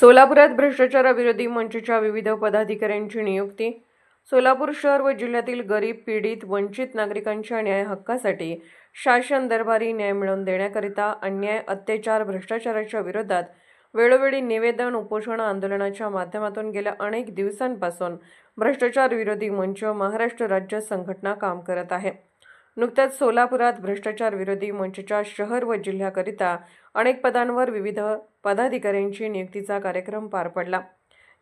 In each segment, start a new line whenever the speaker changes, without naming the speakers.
सोलापुरात भ्रष्टाचाराविरोधी मंचच्या विविध पदाधिकाऱ्यांची नियुक्ती. सोलापूर शहर व जिल्ह्यातील गरीब पीडित वंचित नागरिकांच्या न्याय हक्कासाठी शासन दरबारी न्याय मिळवून देण्याकरिता अन्याय अत्याचार भ्रष्टाचाराच्या विरोधात वेळोवेळी निवेदन उपोषण आंदोलनाच्या माध्यमातून गेल्या अनेक दिवसांपासून भ्रष्टाचार विरोधी मंच महाराष्ट्र राज्य संघटना काम करत आहे. नुकत्याच सोलापुरात भ्रष्टाचार विरोधी मंचच्या शहर व जिल्ह्याकरिता अनेक पदांवर विविध पदाधिकाऱ्यांची नियुक्तीचा कार्यक्रम पार पडला.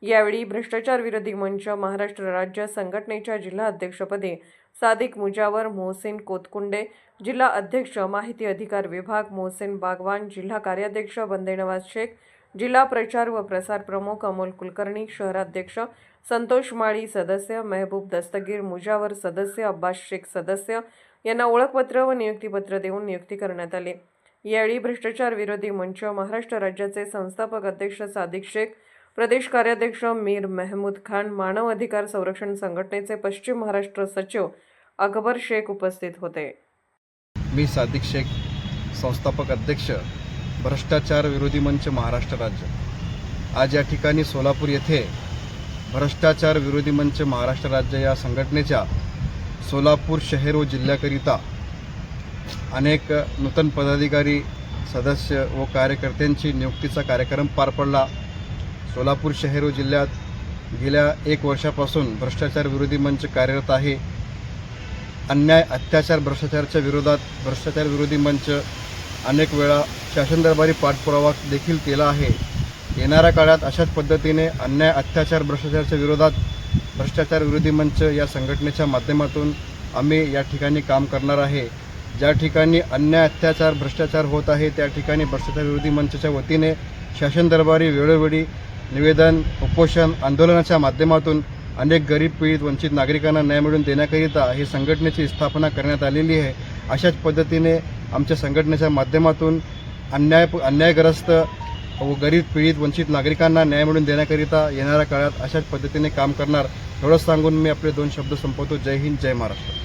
यावेळी भ्रष्टाचार विरोधी मंच महाराष्ट्र राज्य संघटनेच्या जिल्हा अध्यक्षपदी सादिक मुजावर मोहसिन कोतकुंडे जिल्हा अध्यक्ष माहिती अधिकार विभाग मोहसिन बागवान जिल्हा कार्याध्यक्ष बंदे नवाज शेख जिल्हा प्रचार व प्रसार प्रमुख अमोल कुलकर्णी शहराध्यक्ष संतोष माळी सदस्य मेहबूब दस्तगीर मुजावर सदस्य अब्बास शेख सदस्य यांना ओळखपत्र व नियुक्तीपत्र देऊन नियुक्ती करण्यात आली. यावेळी भ्रष्टाचार विरोधी मंच महाराष्ट्र राज्याचे संस्थापक अध्यक्ष सादिक शेख प्रदेश कार्याध्यक्ष मीर मेहमूद खान मानव अधिकार संरक्षण संघटनेचे पश्चिम महाराष्ट्र सचिव अकबर शेख उपस्थित होते.
मी सादिक शेख संस्थापक अध्यक्ष भ्रष्टाचार विरोधी मंच महाराष्ट्र राज्य. आज या ठिकाणी सोलापूर येथे भ्रष्टाचार विरोधी मंच महाराष्ट्र राज्य या संघटनेच्या सोलापूर शहर व जिल्ह्याकरिता अनेक नूतन पदाधिकारी सदस्य व कार्यकर्त्यांची नियुक्तीचा कार्यक्रम पार पडला. सोलापूर शहर व जिल्ह्यात गेल्या एक वर्षापासून भ्रष्टाचार विरोधी मंच कार्यरत आहे. अन्याय अत्याचार भ्रष्टाचाराच्या विरोधात भ्रष्टाचार विरोधी मंच अनेक वेळा शासन दरबारी पाठपुरावा देखील केला आहे. येणाऱ्या काळात अशाच पद्धतीने अन्याय अत्याचार भ्रष्टाचाराच्या विरोधात भ्रष्टाचार विरोधी मंच या संघटनेच्या माध्यमातून आम्ही या ठिकाणी काम करणार आहे. ज्या ठिकाणी अन्याय अत्याचार भ्रष्टाचार होत आहे त्या ठिकाणी भ्रष्टाचार विरोधी मंचच्या वतीने शासन दरबारी वेळोवेळी निवेदन उपोषण आंदोलनाच्या माध्यमातून अनेक गरीब पीडित वंचित नागरिकांना न्याय मिळवून देण्याकरिता ही संघटनेची स्थापना करण्यात आलेली आहे. अशाच पद्धतीने आमच्या संघटनेच्या माध्यमातून अन्याय अन्यायग्रस्त व गरीब पीडित वंचित नागरिकांना न्याय मिळून देण्याकरिता येणाऱ्या काळात अशाच पद्धतीने काम करणार एवढंच सांगून मी आपले दोन शब्द संपवतो. जय हिंद जय महाराष्ट्र.